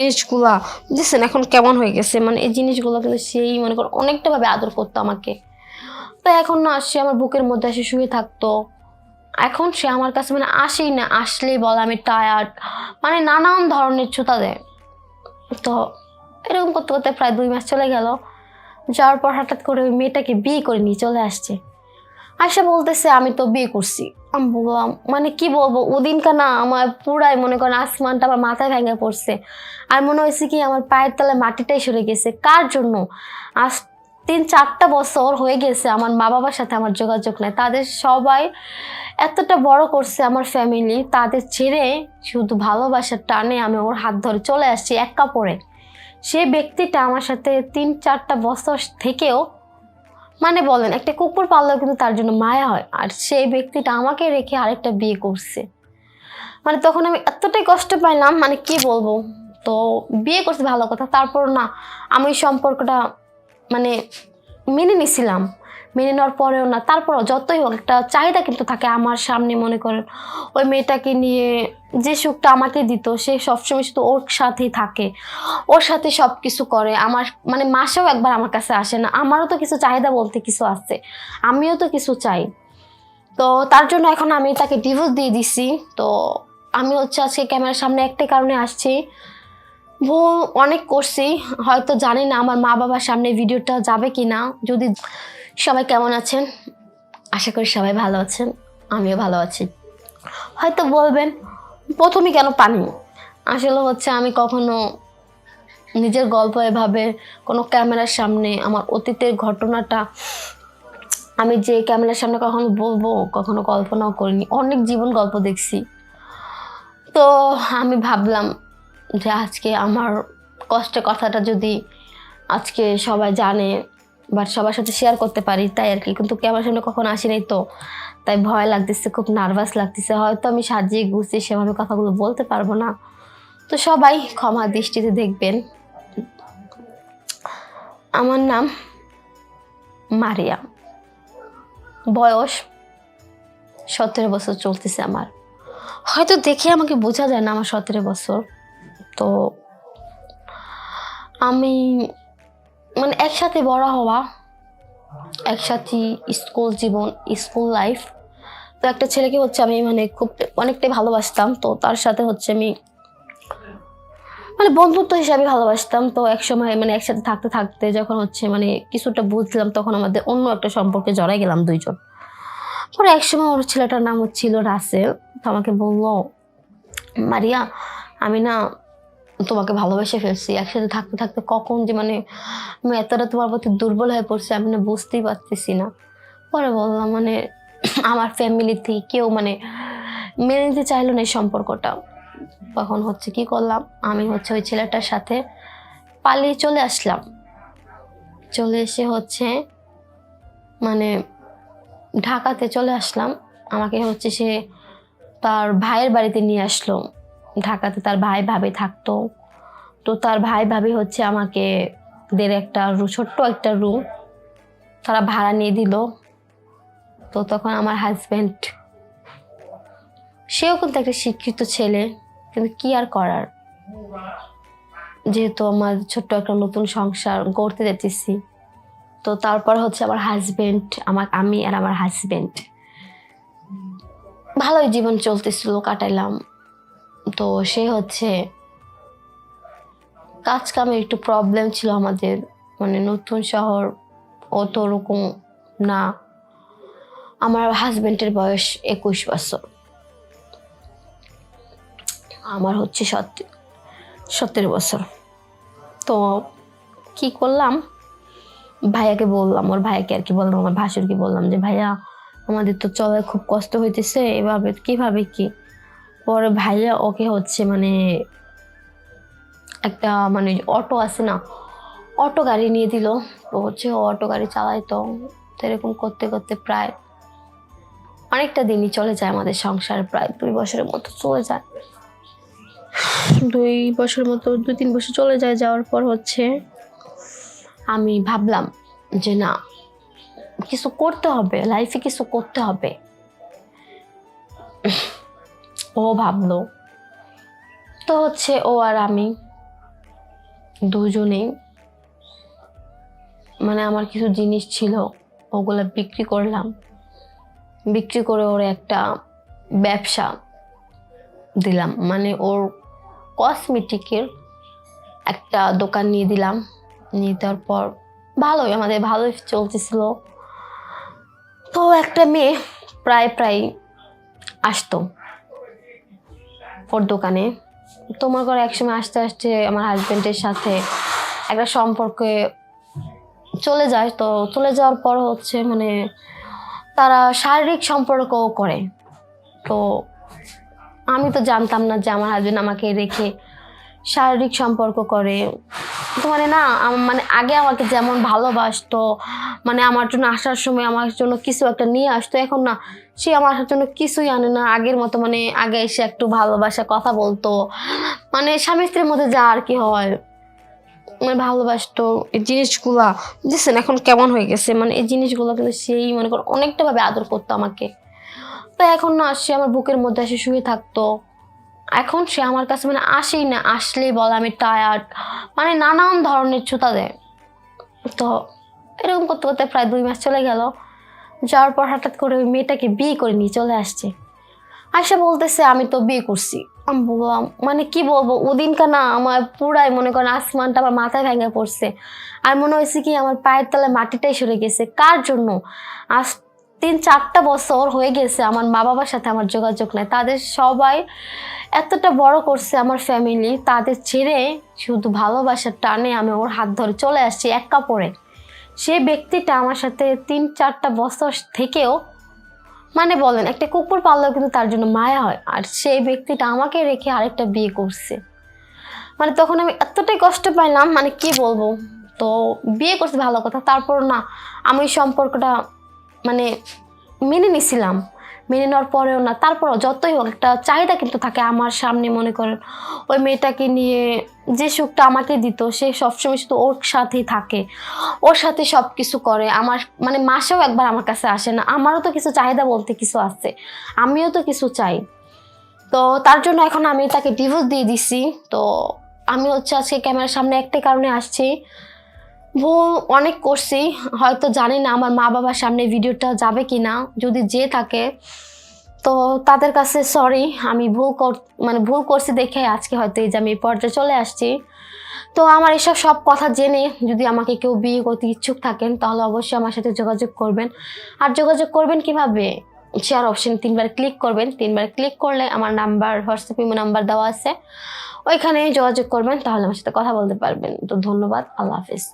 জিনিসগুলা বুঝছেন এখন কেমন হয়ে গেছে? মানে এই জিনিসগুলো কিন্তু সেই মনে করো অনেকটা ভাবে আদর করতো আমাকে। তো এখন না, সে আমার বুকের মধ্যে এসে শুয়ে থাকতো। এখন সে আমার কাছে মানে আসেই না, আসলেই বলে আমি টায়ার্ড মানে নানান ধরনের ছুতা দেয়। তো এরকম করতে করতে প্রায় দুই মাস চলে গেল। যাওয়ার পর হঠাৎ করে ওই মেয়েটাকে বিয়ে করে নিয়ে চলে আসছে। আয়সা বলতেছে, আমি তো বিয়ে করছি। মানে কি বলব, ওদিনকার না আমার পুরাই মনে করেন আসমানটা আমার মাথায় ভেঙে পড়ছে। আর মনে হয়েছে কি আমার পায়ের তলায় মাটিটাই সরে গেছে। কার জন্য? আজ তিন চারটা বছর হয়ে গেছে আমার মা বাবার সাথে আমার যোগাযোগ নেই। তাদের সবাই এতটা বড় করছে আমার ফ্যামিলি তাদের ছেড়ে শুধু ভালোবাসার টানে আমি ওর হাত ধরে চলে আসছি এক কাপড়ে। সে ব্যক্তিটা আমার সাথে তিন চারটা বছর থেকেও মানে বলেন, একটা কুকুর পাললেও কিন্তু তার জন্য মায়া হয়। আর সেই ব্যক্তিটা আমাকে রেখে আরেকটা বিয়ে করছে। মানে তখন আমি এতটাই কষ্ট পাইলাম মানে কি বলব? তো বিয়ে করছে ভালো কথা, তারপর না আমি সম্পর্কটা মানে মেনে নিছিলাম। মেনে নেওয়ার পরেও না, তারপরও যতই হোক একটা চাহিদা কিন্তু থাকে আমার সামনে মনে করেন, ওই মেয়েটাকে নিয়ে যে সুখটা আমাকে দিত, সে সবসময় শুধু ওর সাথেই থাকে, ওর সাথে সব কিছু করে, আমার মানে মাসেও একবার আমার কাছে আসে না, আমারও তো কিছু চাহিদা বলতে কিছু আছে, আমিও তো কিছু চাই। তো তার জন্য এখন আমি তাকে ডিভোর্স দিয়ে দিছি, তো আমি হচ্ছে আজকে ক্যামেরার সামনে একটাই কারণে আসছি। ভুল অনেক করছি, হয়তো জানি না আমার মা বাবার সামনে ভিডিওটা যাবে কি না যদি সবাই কেমন আছেন? আশা করি সবাই ভালো আছেন, আমিও ভালো আছি। হয়তো বলবেন, প্রথমে কেন পানি আসলে হচ্ছে আমি কখনো নিজের গল্প এভাবে কোনো ক্যামেরার সামনে আমার অতীতের ঘটনাটা আমি যে ক্যামেরার সামনে কখনো বলব, কখনো কল্পনাও করিনি। অনেক জীবন গল্প দেখছি। তো আমি ভাবলাম যে আজকে আমার কষ্টের কথাটা যদি আজকে সবাই জানে বা সবার সাথে শেয়ার করতে পারি, তাই আর কি। কিন্তু ক্যামেরার সামনে কখনো নাই তো। তাই ভয় লাগতেছে, খুব নার্ভাস লাগতেছে। হয়তো আমি সাজিয়ে গুছিয়ে সেভাবে কথাগুলো বলতে পারব না। তো সবাই ক্ষমা দৃষ্টিতে দেখবেন। আমার নাম মারিয়া। বয়স সতেরো বছর চলতেছে আমার। হয়তো দেখে আমাকে বোঝা যায় না আমার সতেরো বছর। তো আমি মানে একসাথে বড় হওয়া, একসাথে স্কুল জীবন, স্কুল লাইফ। তো একটা ছেলেকে হচ্ছে আমি মানে খুব অনেকটাই ভালোবাসতাম, তো তার সাথে হচ্ছে আমি মানে বন্ধুত্ব হিসাবে ভালোবাসতাম। তো এক সময় মানে একসাথে থাকতে থাকতে যখন হচ্ছে মানে কিছুটা বুঝলাম, তখন আমাদের অন্য একটা সম্পর্কে জড়াই গেলাম দুইজন। পরে এক সময় ওর ছেলেটার নাম হচ্ছিল রাসেল। তো আমাকে বলল, মারিয়া, আমি না তোমাকে ভালোবেসে ফেলছি, একসাথে থাকতে থাকতে কখন যে মানে আমি এতটা তোমার প্রতি দুর্বল হয়ে পড়ছি, আমি না বুঝতেই পারতেছি না। পরে বললাম মানে আমার ফ্যামিলি থেকে কেউ মানে মেনে নিতে চাইলো না এই সম্পর্কটা। তখন হচ্ছে কি করলাম, আমি হচ্ছে ওই ছেলেটার সাথে পালিয়ে চলে আসলাম। চলে এসে হচ্ছে মানে ঢাকাতে চলে আসলাম। আমাকে হচ্ছে সে তার ভাইয়ের বাড়িতে নিয়ে আসলো। ঢাকাতে তার ভাই ভাবে থাকতো। তো তার ভাই ভাবে হচ্ছে আমাকে দের একটা ছোট্ট একটা রুম তারা ভাড়া নিয়ে দিল। তো তখন আমার হাজব্যান্ড সেও কিন্তু একটা শিক্ষিত ছেলে, কিন্তু কি আর করার? যেহেতু আমার ছোট্ট একটা নতুন সংসার গড়তে যেতেছি। তো তারপর হচ্ছে আমার হাজবেন্ড আমার, আমি আর আমার হাজবেন্ড ভালোই জীবন চলতেছিল, কাটাইলাম। তো সে হচ্ছে কাজ কামে একটু প্রবলেম ছিল আমাদের। মানে নতুন শহর, অত ওরকম না। আমার হাজবেন্ডের বয়স একুশ বছর। আমার হচ্ছে সত- সতেরো বছর। তো কি করলাম? ভাইয়াকে বললাম, ওর ভাইয়াকে আর কি বললাম, আমার ভাসুরকে বললাম যে, ভাইয়া, আমাদের তো চলায় খুব কষ্ট হইতেছে, এভাবে, কীভাবে কি? পরে ভাইয়া ওকে হচ্ছে মানে একটা মানে অটো আছে না, অটো গাড়ি নিয়ে দিল। তো হচ্ছে অটো গাড়ি চালাইতো। তো এরকম করতে করতে প্রায় অনেকটা দিনই চলে যায় আমাদের সংসার, প্রায় দুই বছরের মতো চলে যায়। দুই বছর মতো, দুই তিন বছর চলে যায় যাওয়ার পর হচ্ছে আমি ভাবলাম যে না, কিছু করতে হবে লাইফে কিছু করতে হবে। ও ভাবলো। তো হচ্ছে ও আর আমি দুজনেই মানে আমার কিছু জিনিস ছিল, ওগুলো বিক্রি করলাম। বিক্রি করে ওর একটা ব্যবসা দিলাম। মানে ওর কসমেটিকের একটা দোকান নিয়ে দিলাম। নিয়ে দেওয়ার পর ভালোই, আমাদের ভালোই চলতেছিল। তো একটা মেয়ে প্রায় প্রায় আসতো। ওর দোকানে। তোমার ঘরে একসময় আসতে আসতে আমার হাজব্যান্ডের সাথে একটা সম্পর্কে চলে যায়। তো চলে যাওয়ার পর হচ্ছে মানে তারা শারীরিক সম্পর্কও করে। তো আমি তো জানতাম না যে আমার হাজব্যান্ড আমাকে রেখে শারীরিক সম্পর্ক করে। তো মানে না মানে আগে আমাকে যেমন ভালোবাসতো মানে আমার জন্য আসার সময় আমার জন্য কিছু একটা নিয়ে আসতো, এখন না, সে আমার আসার জন্য কিছুই আনে না। আগের মতো মানে আগে এসে একটু ভালোবাসা, কথা বলতো। মানে স্বামী স্ত্রীর মধ্যে যা আর কি হয় মানে ভালোবাসতো। এই জিনিসগুলা, বুঝছেন, এখন কেমন হয়ে গেছে মানে এই জিনিসগুলো কিন্তু সেই মনে করো, অনেকটা ভাবে আদর করতো আমাকে। তো এখন না, সে আমার বুকের মধ্যে এসে শুয়ে থাকতো। এখন সে আমার কাছে মানে আসেই না, আসলেই বলে আমি টায়ার্ড মানে নানান ধরনের ছুতা দেয়। তো এরকম করতে করতে প্রায় দুই মাস চলে গেল। যাওয়ার পর হঠাৎ করে ওই মেয়েটাকে বিয়ে করে নিয়ে চলে আসছে। আয়সা বলতেছে, আমি তো বিয়ে করছি। আমি বললাম মানে কি বলব? ওদিনকা না আমার পুরাই মনে করেন আসমানটা আমার মাথায় ভেঙে পড়ছে। আর মনে হয়েছে কি আমার পায়ের তলায় মাটিটাই সরে গেছে। কার জন্য? আজ তিন চারটা বছর হয়ে গেছে আমার মা বাবার সাথে আমার যোগাযোগ নাই। তাদের সবাই এতটা বড় করছে আমার ফ্যামিলি তাদের ছেড়ে শুধু ভালোবাসার টানে আমি ওর হাত ধরে চলে আসছি এক কাপড়ে। সে ব্যক্তিটা আমার সাথে তিন চারটা বছর থেকেও মানে বলেন, একটা কুকুর পাললেও কিন্তু তার জন্য মায়া হয়। আর সেই ব্যক্তিটা আমাকে রেখে আরেকটা বিয়ে করছে। মানে তখন আমি এতটাই কষ্ট পাইলাম মানে কি বলব? তো বিয়ে করছে ভালো কথা, তারপর না, আমি সম্পর্কটা মানে মেনে নিছিলাম। মেনে নেওয়ার পরেও না, তারপরও যতই হোক একটা চাহিদা কিন্তু থাকে আমার সামনে মনে করেন। ওই মেয়েটাকে নিয়ে যে সুখটা আমাকে দিত, সে সবসময় শুধু ওর সাথেই থাকে। ওর সাথে সব কিছু করে। আমার মানে মাসেও একবার আমার কাছে আসে না। আমারও তো কিছু চাহিদা বলতে কিছু আছে। আমিও তো কিছু চাই। তো তার জন্য এখন আমি তাকে ডিভোর্স দিয়ে দিছি। তো আমি হচ্ছে আজকে ক্যামেরার সামনে একটাই কারণে আসছি। ভুল অনেক করছি, হয়তো জানি না আমার মা বাবার সামনে ভিডিওটা যাবে কি না যদি যে থাকে, তো তাদের কাছে সরি আমি ভুল কর মানে ভুল করছি দেখে আজকে হয়তো এই যে আমি এই পর্যায়ে চলে আসছি। তো আমার এসব সব কথা জেনে যদি আমাকে কেউ বিয়ে করতে ইচ্ছুক থাকেন, তাহলে অবশ্যই আমার সাথে যোগাযোগ করবেন। আর যোগাযোগ করবেন কীভাবে? শেয়ার অপশন তিনবার ক্লিক করবেন, তিনবার ক্লিক করলে আমার নাম্বার হোয়াটসঅ্যাপ ইমো নাম্বার দেওয়া আছে। ওইখানে যোগাযোগ করবেন, তাহলে আমার সাথে কথা বলতে পারবেন। তো ধন্যবাদ, আল্লাহ হাফিজ।